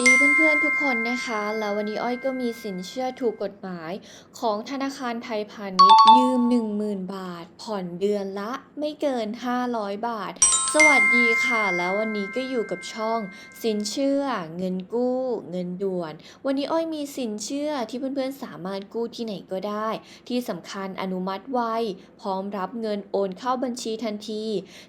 ดีเพื่อนๆทุกคนนะคะ แล้ววันนี้อ้อยก็มีสินเชื่อถูกกฎหมายของธนาคารไทยพาณิชย์ยืม 10,000 บาท ผ่อนเดือนละไม่เกิน 500 บาท สวัสดีค่ะ แล้ววันนี้ก็อยู่กับช่อง สินเชื่อ เงินกู้ เงินด่วน วันนี้อ้อยมีสินเชื่อที่เพื่อนๆสามารถกู้ที่ไหนก็ได้ ที่สำคัญอนุมัติไวพร้อมรับเงินโอนเข้าบัญชีทันที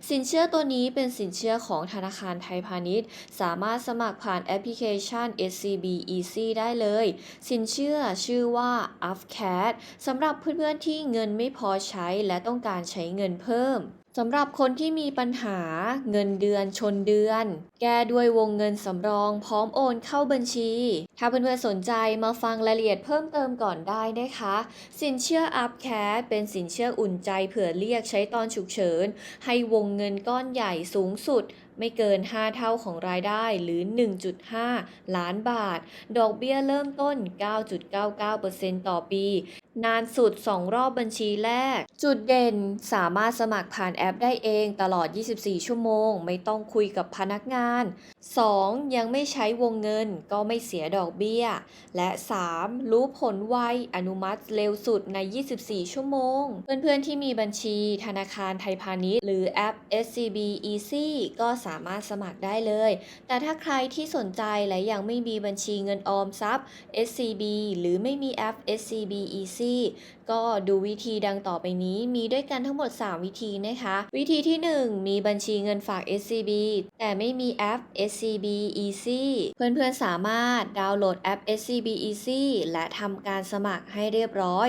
สินเชื่อตัวนี้เป็นสินเชื่อของธนาคารไทยพาณิชย์ สามารถสมัครผ่านแอปพลิเคชัน SCB Easy ได้เลย สินเชื่อชื่อว่า UpCat สำหรับเพื่อนๆที่เงินไม่พอใช้และต้องการใช้เงินเพิ่ม สำหรับคนที่มีปัญหาเงินเดือนชนเดือน แก้ด้วยวงเงินสำรองพร้อมโอนเข้าบัญชี ถ้าเพื่อนๆสนใจมาฟังรายละเอียดเพิ่มเติมก่อนได้นะคะ สินเชื่อ UpCat เป็นสินเชื่ออุ่นใจเผื่อเรียกใช้ตอนฉุกเฉิน ให้วงเงินก้อนใหญ่สูงสุดไม่เกิน 5 เท่าของรายได้หรือ 1.5 ล้านบาท ดอกเบี้ยเริ่มต้น 9.99%ต่อปี นานสุด 2 รอบบัญชีแรก จุดเด่นสามารถสมัครผ่านแอปได้เองตลอด 24 ชั่วโมง ไม่ต้องคุยกับพนักงาน 2. ยังไม่ใช้วงเงินก็ไม่เสียดอกเบี้ย และ 3. รู้ผลไวอนุมัติเร็วสุดใน 24 ชั่วโมง เพื่อนๆที่มีบัญชีธนาคารไทยพาณิชย์ หรือแอป SCB Easy ก็สามารถสมัครได้เลย แต่ถ้าใครที่สนใจและยังไม่มีบัญชีเงินออมทรัพย์ SCB หรือไม่มีแอป SCB Easy 对。 ก็ดูวิธีดังต่อไปนี้มีด้วยกันทั้งหมด 3 วิธีนะคะ วิธีที่ 1 มีบัญชีเงินฝาก SCB แต่ไม่มีแอป SCB Easy เพื่อนๆสามารถดาวน์โหลดแอป SCB Easy และทำการสมัครให้เรียบร้อย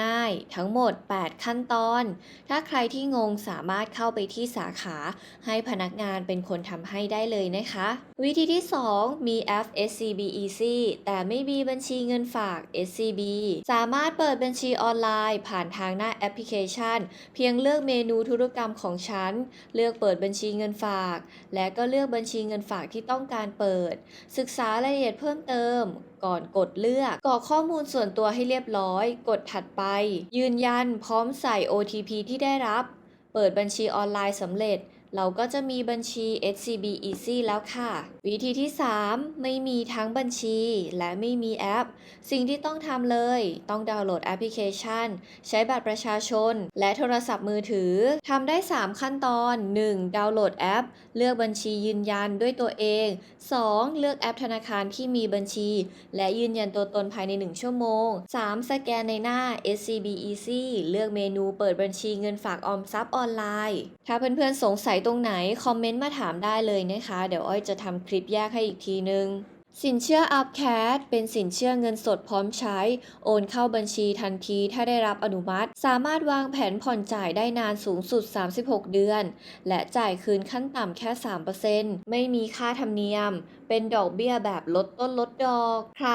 ง่ายๆ ทั้งหมด 8 ขั้นตอน ถ้าใครที่งงสามารถเข้าไปที่สาขาให้พนักงานเป็นคนทำให้ได้เลยนะคะ วิธีที่ 2 มีแอป SCB Easy แต่ไม่มีบัญชีเงินฝาก SCB สามารถเปิดบัญชีออนไลน์ ผ่านทางหน้าแอปพลิเคชัน เพียงเลือกเมนูธุรกรรมของฉัน เลือกเปิดบัญชีเงินฝาก และก็เลือกบัญชีเงินฝากที่ต้องการเปิด ศึกษารายละเอียดเพิ่มเติม ก่อนกดเลือกกรอกข้อมูลส่วนตัวให้เรียบร้อย กดถัดไป ยืนยันพร้อมใส่ OTP ที่ได้รับ เปิดบัญชีออนไลน์สำเร็จ เราก็จะมีบัญชี SCB Easy แล้วค่ะ วิธีที่ 3 ไม่มีทั้งบัญชีและไม่มีแอป สิ่งที่ต้องทำเลย ต้องดาวน์โหลดแอปพลิเคชัน ใช้บัตรประชาชน และโทรศัพท์มือถือทำได้ 3 ขั้นตอน 1. ดาวน์โหลดแอป เลือกบัญชียืนยันด้วยตัวเอง 2. เลือกแอปธนาคารที่มีบัญชี และยืนยันตัวตนภายใน 1 ชั่วโมง 3. สแกนในหน้า SCB Easy เลือกเมนูเปิดบัญชีเงินฝากออมทรัพย์ออนไลน์ ถ้าเพื่อนๆสงสัยตรงไหน คอมเมนต์มาถามได้เลยนะคะ เดี๋ยวอ้อยจะทำคลิปแยกให้อีกทีนึง สินเชื่อ UpCat เป็นสินเชื่อเงินสดพร้อมใช้ โอนเข้าบัญชีทันทีถ้าได้รับอนุมัติ สามารถวางแผนผ่อนจ่ายได้นานสูงสุด 36 เดือน และจ่ายคืนขั้นต่ำแค่ 3%ไม่มีค่าธรรมเนียมเป็นดอกเบี้ยแบบลดต้นลดดอก ใคร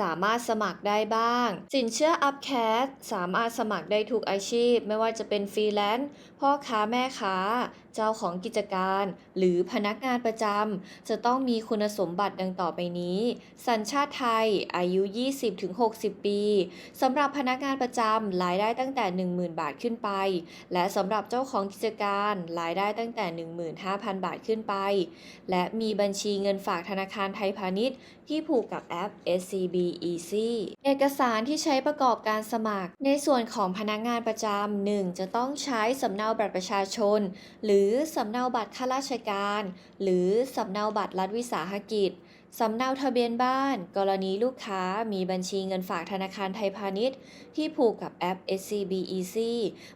สามารถสมัครได้บ้าง สินเชื่อ UpCat สามารถสมัครได้ทุกอาชีพ ไม่ว่าจะเป็นฟรีแลนซ์พ่อค้าแม่ค้า เจ้าของกิจการ หรือพนักงานประจำจะต้องมีคุณสมบัติดังต่อไปนี้ สัญชาติไทย อายุ 20-60 ปีสำหรับพนักงานประจำรายได้ตั้งแต่ 10,000 บาทขึ้นไป และสำหรับเจ้าของกิจการรายได้ตั้งแต่ 15,000 บาทขึ้นไป และมีบัญชีเงินฝากธนาคารไทยพาณิชย์ที่ผูกกับแอป SCB Easy เอกสารที่ใช้ประกอบการสมัคร ในส่วนของพนักงานประจำหนึ่งจะต้องใช้สำเนาบัตรประชาชน หรือสำเนาบัตรข้าราชการ หรือสำเนาบัตรรัฐวิสาหกิจ สำเนาทะเบียนบ้าน กรณีลูกค้ามีบัญชีเงินฝากธนาคารไทยพาณิชย์ ที่ผูกกับแอป SCB Easy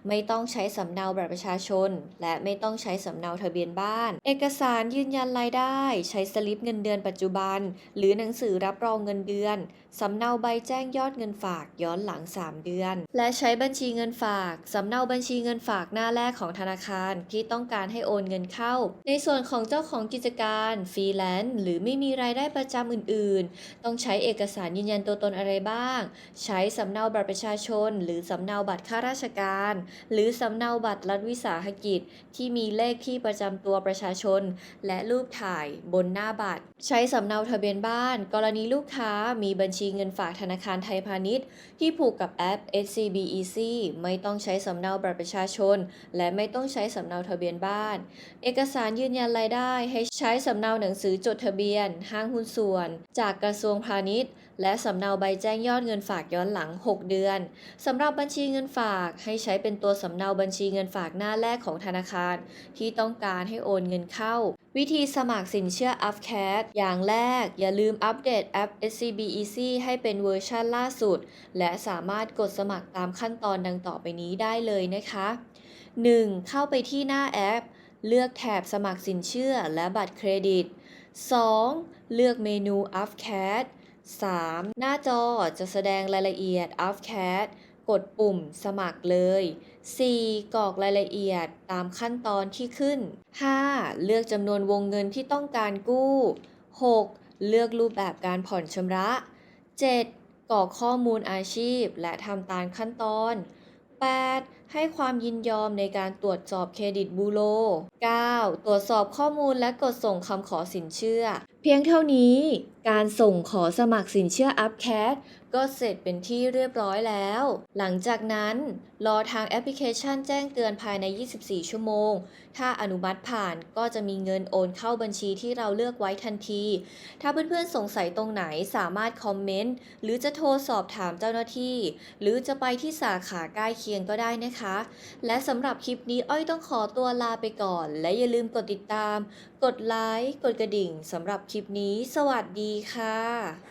ไม่ต้องใช้สำเนาบัตรประชาชน และไม่ต้องใช้สำเนาทะเบียนบ้าน เอกสารยืนยันรายได้ ใช้สลิปเงินเดือนปัจจุบัน หรือหนังสือรับรองเงินเดือนสำเนาใบแจ้งยอดเงินฝากย้อนหลัง 3 เดือน และใช้บัญชีเงินฝากสำเนาบัญชีเงินฝากหน้าแรกของธนาคารที่ต้องการให้โอนเงินเข้า ในส่วนของเจ้าของกิจการฟรีแลนซ์หรือไม่มีรายได้ประจำอื่นๆ ต้องใช้เอกสารยืนยันตัวตนอะไรบ้าง ใช้สำเนาบัตรประชาชน หรือสำเนาบัตรข้าราชการ หรือสำเนาบัตรรัฐวิสาหกิจ ที่มีเลขที่ประจำตัวประชาชน และรูปถ่ายบนหน้าบัตร ใช้สำเนาทะเบียนบ้าน กรณีลูกค้ามีบัญชีเงินฝากธนาคารไทยพาณิชย์ ที่ผูกกับแอป SCB Easy ไม่ต้องใช้สำเนาบัตรประชาชน และไม่ต้องใช้สำเนาทะเบียนบ้าน เอกสารยืนยันรายได้ให้ใช้สำเนาหนังสือจดทะเบียน ห้างหุ้นส่วน จากกระทรวงพาณิชย์ และสำเนาใบแจ้งยอดเงินฝากย้อนหลัง 6 เดือนสำหรับบัญชีเงินฝากให้ใช้เป็นตัวสำเนาบัญชีเงินฝากหน้าแรกของธนาคาร ที่ต้องการให้โอนเงินเข้า วิธีสมัครสินเชื่อ UpCat อย่างแรก อย่าลืมอัปเดตแอป SCB Easy ให้เป็นเวอร์ชันล่าสุด และสามารถกดสมัครตามขั้นตอนดังต่อไปนี้ได้เลยนะคะ 1. เข้าไปที่หน้าแอป เลือกแถบสมัครสินเชื่อและบัตรเครดิต 2. เลือกเมนู UpCat 3. หน้าจอจะแสดงรายละเอียด UpCat กดปุ่มสมัครเลย 4. กรอกรายละเอียดตามขั้นตอนที่ขึ้น 5. เลือกจำนวนวงเงินที่ต้องการกู้ 6. เลือกรูปแบบการผ่อนชำระ 7. กรอกข้อมูลอาชีพและทำตามขั้นตอน 8. ให้ความยินยอมในการตรวจสอบเครดิตบูโร 9. ตรวจสอบข้อมูลและกดส่งคำขอสินเชื่อ เพียงเท่านี้ การส่งขอสมัครสินเชื่ออัพแค t ก็เสร็จเป็นที่เรียบร้อยแล้ว หลังจากนั้น รอทางแอปพลิเคชันแจ้งเตือนภายใน 24 ชั่วโมง ถ้าอนุมัติผ่านก็จะมีเงินโอนเข้าบัญชีที่เราเลือกไว้ทันที ถ้าเพื่อนๆสงสัยตรงไหนสามารถคอมเมนต์ หรือจะโทรสอบถามเจ้าหน้าที่ หรือจะไปที่สาขาใกล้เคียงก็ได้นะคะ และสำหรับคลิปนี้อ้อยต้องขอตัวลาไปก่อน และอย่าลืมกดติดตาม กดไลค์กดกระดิ่งสำหรับคลิปนี้ สวัสดีค่ะ